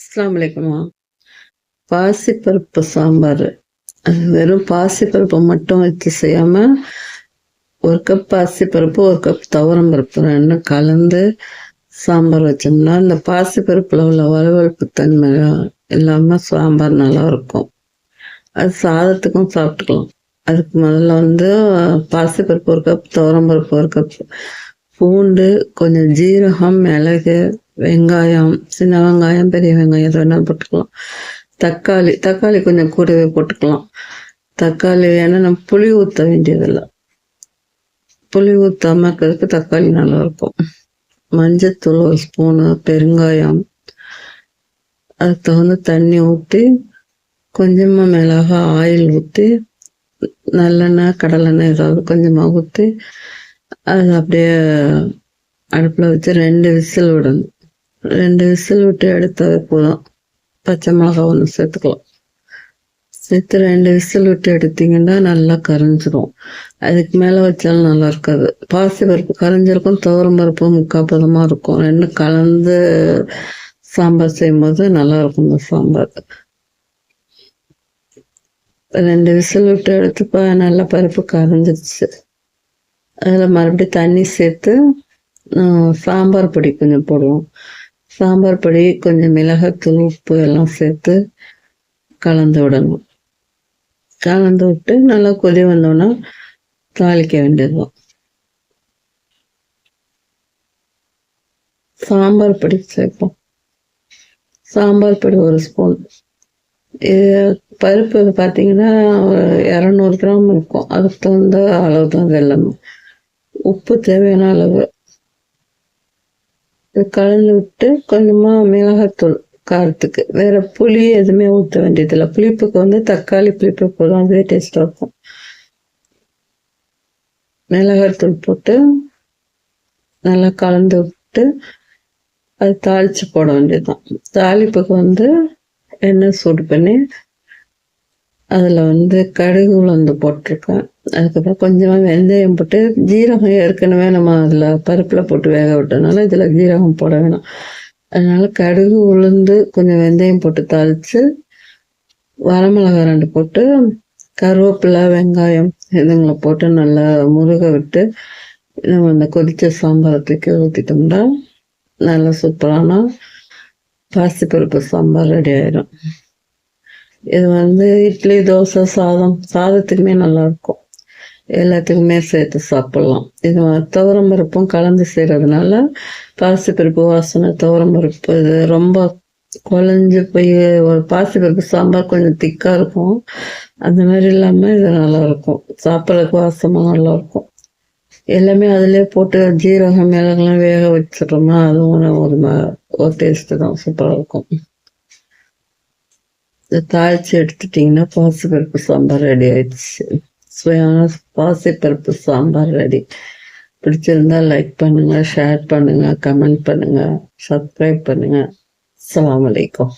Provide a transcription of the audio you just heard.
அஸ்லாம் வலைக்குமா பாசிப்பருப்பு சாம்பார். அது வெறும் பாசிப்பருப்பு மட்டும் வச்சு செய்யாமல் ஒரு கப் பாசிப்பருப்பு ஒரு கப் துவரம் பருப்பு ரெண்டும் கலந்து சாம்பார் வச்சோம்னா இந்த பாசிப்பருப்பில் உள்ள வலுவழுப்பு தன்மை இல்லாமல் சாம்பார் நல்லா இருக்கும். அது சாதத்துக்கும் சாப்பிட்டுக்கலாம். அதுக்கு முதல்ல வந்து பாசிப்பருப்பு ஒரு கப் துவரம் பருப்பு ஒரு கப் பூண்டு கொஞ்சம் ஜீரகம் மிளகு வெங்காயம் சின்ன வெங்காயம் பெரிய வெங்காயம் எது வேணாலும் போட்டுக்கலாம். தக்காளி தக்காளி கொஞ்சம் கூடவே போட்டுக்கலாம். தக்காளி ஏன்னா நம்ம புளி ஊற்ற வேண்டியதில்லை. புளி ஊற்றாமக்கிறதுக்கு தக்காளி நல்லா இருக்கும் மஞ்சத்தூள் ஒரு ஸ்பூனு பெருங்காயம் அதுக்கு தகுந்த தண்ணி ஊற்றி கொஞ்சமாக மிளகா ஆயில் ஊற்றி நல்லெண்ணெய் கடலெண்ணெய் ஏதாவது கொஞ்சமாக ஊற்றி அது அப்படியே அடுப்பில் வச்சு ரெண்டு விசில் விடணும். ரெண்டு விசில் விட்டு எடுத்தது போதும். பச்சை மிளகா ஒன்று சேர்த்துக்கலாம். சேர்த்து ரெண்டு விசில் விட்டு எடுத்தீங்கன்னா நல்லா கரைஞ்சிரும். அதுக்கு மேலே வச்சாலும் நல்லா இருக்காது. பாசி பருப்பு கரைஞ்சிருக்கும் துவரம் பருப்பு முக்கால் பதமாக இருக்கும். ரெண்டும் கலந்து சாம்பார் செய்யும்போது நல்லா இருக்கும் இந்த சாம்பார். ரெண்டு விசில் விட்டு எடுத்து நல்லா பருப்பு கரைஞ்சிருச்சு. அதில் மறுபடியும் தண்ணி சேர்த்து சாம்பார் பொடி கொஞ்சம் போடுவோம். சாம்பார் பொடி கொஞ்சம் மிளகாத்தூள் உப்பு எல்லாம் சேர்த்து கலந்து விடணும். கலந்து விட்டு நல்லா கொதி வந்தோன்னா தாளிக்க வேண்டியதுதான். சாம்பார் பொடி சேர்ப்போம். சாம்பார் பொடி ஒரு ஸ்பூன். இது பருப்பு பார்த்தீங்கன்னா இரநூறு கிராம் இருக்கும். அதுக்கு தகுந்த அளவு தான் வெள்ளணும் உப்பு தேவையான அளவு. கலந்து விட்டு கொஞ்சமாக மிளகாத்தூள் காரத்துக்கு வேற புளி எதுவுமே ஊற்ற வேண்டியதில்லை புளிப்புக்கு வந்து தக்காளி புளிப்பு போதும் அதுவே டேஸ்டாக இருக்கும் மிளகாத்தூள் போட்டு நல்லா கலந்து விட்டு அது தாளித்து போட வேண்டியதுதான் தாளிப்புக்கு வந்து எண்ணெய் சூடு பண்ணி அதில் வந்து கடுகு உளுந்து போட்டிருக்கேன் அதுக்கப்புறம் கொஞ்சமாக வெந்தயம் போட்டு ஜீரகம் ஏற்கனவே நம்ம அதில் பருப்பில் போட்டு வேக விட்டனால இதில் ஜீரகம் போட வேணாம். அதனால் கடுகு உளுந்து கொஞ்சம் வெந்தயம் போட்டு தாளித்து வரமிளகா ரெண்டு போட்டு கருவேப்பிலை வெங்காயம் இதுங்களை போட்டு நல்லா முருக விட்டு நம்ம அந்த கொதித்த சாம்பாரத்துக்கு ஊற்றிட்டோம்னா நல்லா சூப்பரான பாசிப்பருப்பு சாம்பார் ரெடி ஆயிடும் இது வந்து இட்லி தோசை சாதம் சாதத்துக்குமே நல்லாயிருக்கும் எல்லாத்துக்குமே சேர்த்து சாப்பிட்லாம். இது துவரம் பருப்பும் கலந்து செய்கிறதுனால பாசிப்பருப்பு வாசனை துவரம் பருப்பு இது ரொம்ப குழஞ்சு போய் ஒரு பாசிப்பருப்பு சாம்பார் கொஞ்சம் திக்காக இருக்கும். அந்த மாதிரி இல்லாமல் இது நல்லாயிருக்கும். சாப்பிட்றதுக்கு வாசமாக நல்லாயிருக்கும். எல்லாமே அதிலே போட்டு ஜீரகம் மிளகுலாம் வேக வச்சிடுறோமா அதுவும் ஒரு ஒரு டேஸ்ட்டு தான். சூப்பராக இருக்கும். இதை தாளித்து எடுத்துட்டிங்கன்னா பாசிப்பருப்பு சாம்பார் ரெடி ஆயிடுச்சு. பாசிப்பருப்பு சாம்பார் ரெடி பிடிச்சிருந்தா லைக் பண்ணுங்கள் ஷேர் பண்ணுங்கள் கமெண்ட் பண்ணுங்கள் சப்ஸ்கிரைப் பண்ணுங்கள் அலாம் வலைக்கம்